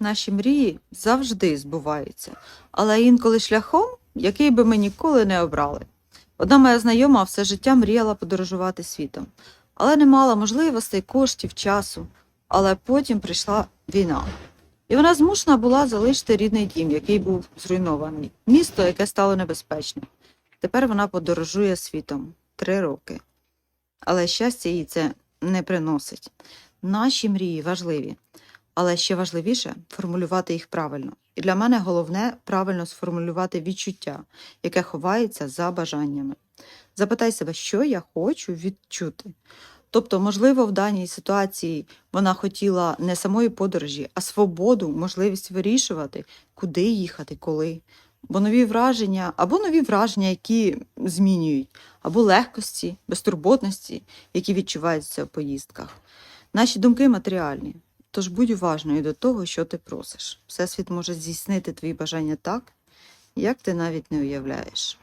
Наші мрії завжди збуваються, але інколи шляхом, який би ми ніколи не обрали. Одна моя знайома все життя мріяла подорожувати світом, але не мала можливостей, коштів, часу. Але потім прийшла війна. І вона змушена була залишити рідний дім, який був зруйнований, місто, яке стало небезпечним. Тепер вона подорожує світом три роки. Але щастя їй це не приносить. Наші мрії важливі, але ще важливіше формулювати їх правильно. І для мене головне правильно сформулювати відчуття, яке ховається за бажаннями. Запитай себе, що я хочу відчути. Тобто, можливо, в даній ситуації вона хотіла не самої подорожі, а свободу, можливість вирішувати, куди їхати, коли. Бо нові враження, або нові враження, які змінюють, або легкості, безтурботності, які відчуваються в поїздках. Наші думки матеріальні. Тож будь уважною до того, що ти просиш. Всесвіт може здійснити твої бажання так, як ти навіть не уявляєш.